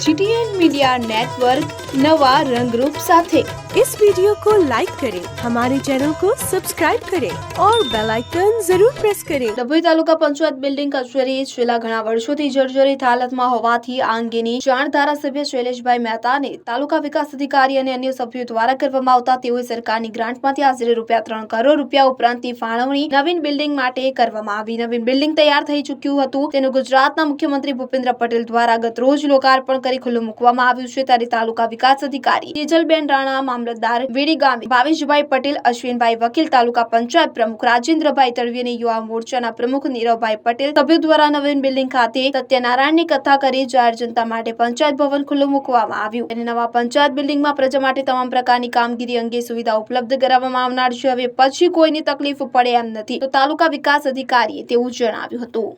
GTN media network नवा रंग रूप साथे इस वीडियो को लाइक करें हमारे चैनल को सब्सक्राइब करें और बेल आइकन जरूर प्रेस करें ડભોઈ તાલુકા પંચાયત બિલ્ડિંગ કચેરી છેલ્લા ઘણા વર્ષોથી જર્જરિત હાલતમાં હોવાથી આ અંગેની જાણ ધારાસભ્ય શૈલેષભાઈ મહેતાને તાલુકા વિકાસ અધિકારી અને અન્ય સભ્યો દ્વારા કરવામાં આવતા તેઓએ સરકારની ગ્રાન્ટમાંથી આશરે રૂપિયા ત્રણ કરોડ રૂપિયા ઉપરાંતની ફાળવણી નવીન બિલ્ડિંગ માટે કરવામાં આવી નવીન બિલ્ડિંગ તૈયાર થઈ ચૂક્યું હતું તેનું ગુજરાતના મુખ્યમંત્રી ભૂપેન્દ્ર પટેલ દ્વારા ગત રોજ લોકાર્પણ કરી ખુલ્લું મૂકવામાં આવ્યું છે. ત્યારે તાલુકા વિકાસ અધિકારી તેજલબેન રાણા, મામલતદાર વેડી ગામે ભાવેશભાઈ પટેલ, અશ્વિનભાઈ વકીલ, તાલુકા પંચાયત પ્રમુખ રાજેન્દ્રભાઈ તળવી અને યુવા મોરચાના પ્રમુખ નીરવભાઈ પટેલ સભ્યો દ્વારા નવીન બિલ્ડિંગ ખાતે સત્યનારાયણની કથા કરી જાહેર જનતા માટે પંચાયત ભવન ખુલ્લું મૂકવામાં આવ્યું. અને નવા પંચાયત બિલ્ડિંગમાં પ્રજા માટે તમામ પ્રકારની કામગીરી અંગે સુવિધા ઉપલબ્ધ કરાવવામાં આવનાર છે. હવે પછી કોઈની તકલીફ પડે એમ નથી. તો તાલુકા વિકાસ અધિકારીએ તેવું જણાવ્યું હતું.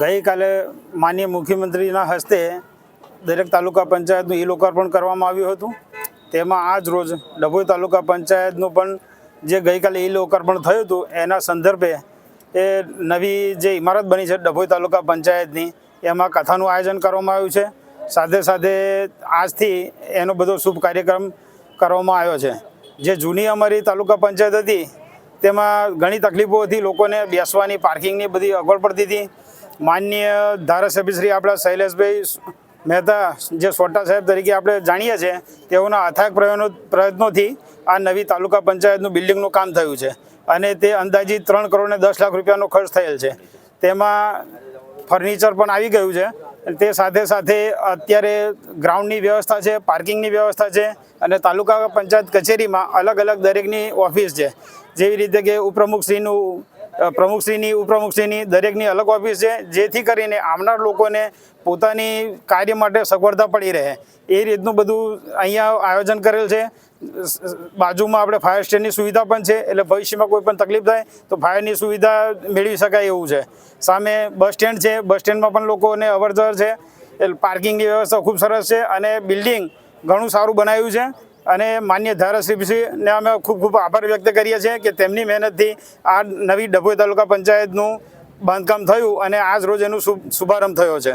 ગઈકાલે માનીય મુખ્યમંત્રીના હસ્તે દરેક તાલુકા પંચાયતનું ઈ લોકાર્પણ કરવામાં આવ્યું હતું. તેમાં આજ રોજ ડભોઈ તાલુકા પંચાયતનું પણ જે ગઈકાલે ઈ લોકાર્પણ થયું હતું, એના સંદર્ભે એ નવી જે ઇમારત બની છે ડભોઈ તાલુકા પંચાયતની, એમાં કથાનું આયોજન કરવામાં આવ્યું છે. સાથે સાથે આજથી એનો બધો શુભ કાર્યક્રમ કરવામાં આવ્યો છે. જે જૂની અમારી તાલુકા પંચાયત હતી, તેમાં ઘણી તકલીફો હતી, લોકોને બેસવાની, પાર્કિંગની બધી અગવડ પડતી હતી. માનનીય ધારાસભ્ય શ્રી આપણા શૈલેષભાઈ મહેતા, જે સોટા સાહેબ તરીકે આપણે જાણીએ છીએ, તેઓના અથાગ પ્રયત્નો પ્રયત્નોથી આ નવી તાલુકા પંચાયતનું બિલ્ડિંગનું કામ થયું છે. અને તે અંદાજિત ત્રણ કરોડ ને દસ લાખ રૂપિયાનો ખર્ચ થયેલ છે. તેમાં ફર્નિચર પણ આવી ગયું છે. તે સાથે સાથે અત્યારે ગ્રાઉન્ડની વ્યવસ્થા છે, પાર્કિંગની વ્યવસ્થા છે અને તાલુકા પંચાયત કચેરીમાં અલગ અલગ દરેકની ઓફિસ છે. જેવી રીતે કે ઉપપ્રમુખશ્રીનું પ્રમુખશ્રીની, ઉપપ્રમુખશ્રીની દરેકની અલગ ઓફિસ છે, જેથી કરીને આવનાર લોકોને પોતાની કાર્ય માટે સગવડતા પડી રહે. એ રીતનું બધું અહીંયા આયોજન કરેલ છે. બાજુમાં આપણે ફાયર સ્ટેશનની સુવિધા પણ છે, એટલે ભવિષ્યમાં કોઈ પણ તકલીફ થાય, તો ફાયરની સુવિધા મેળવી શકાય એવું છે. સામે બસ સ્ટેન્ડ છે, બસ સ્ટેન્ડમાં પણ લોકોને અવરજવર છે. એટલે પાર્કિંગની વ્યવસ્થા ખૂબ સરસ છે અને બિલ્ડિંગ ઘણું સારું બનાવ્યું છે. અને માન્ય ધારાશ્રીશ્રીને અમે ખૂબ ખૂબ આભાર વ્યક્ત કરીએ છીએ કે તેમની મહેનતથી આ નવી ડભોઈ તાલુકા પંચાયતનું બાંધકામ થયું અને આજ રોજ એનું શુભ શુભારંભ થયો છે.